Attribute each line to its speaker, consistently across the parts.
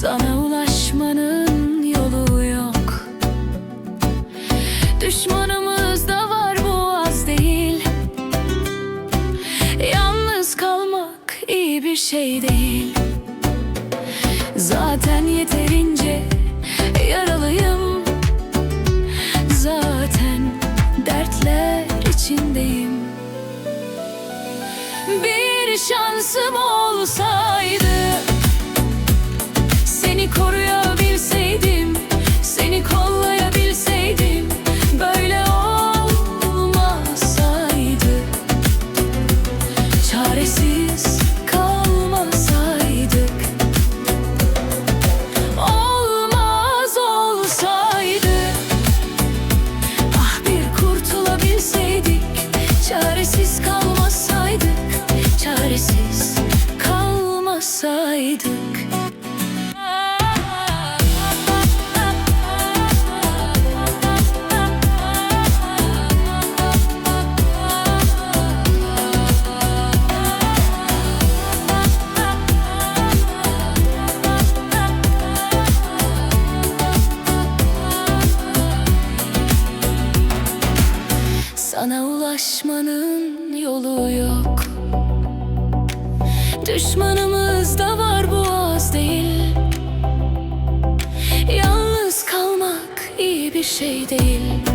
Speaker 1: Sana ulaşmanın yolu yok. Düşmanımız da var bu az değil. Yalnız kalmak iyi bir şey değil. Zaten yeterince yaralıyım. Zaten dertler içindeyim. Bir şansım olsa seni koruyabilseydim Seni kollayabilseydim Böyle olmasaydı Çaresiz kalmasaydık Olmaz olsaydı. Ah bir kurtulabilseydik Çaresiz kalmasaydık Çaresiz kalmasaydık Sana ulaşmanın yolu yok. Düşmanımız da var bu az değil. Yalnız kalmak iyi bir şey değil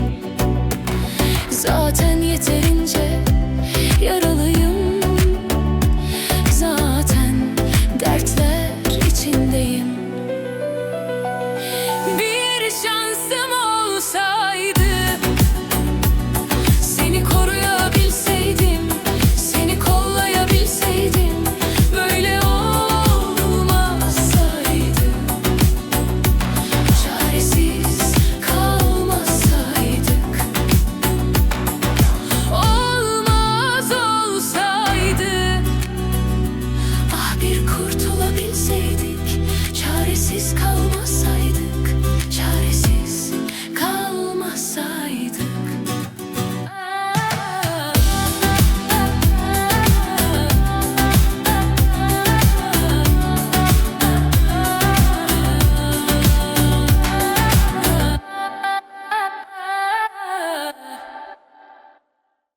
Speaker 1: kurtulabilseydik Çaresiz kalmasaydık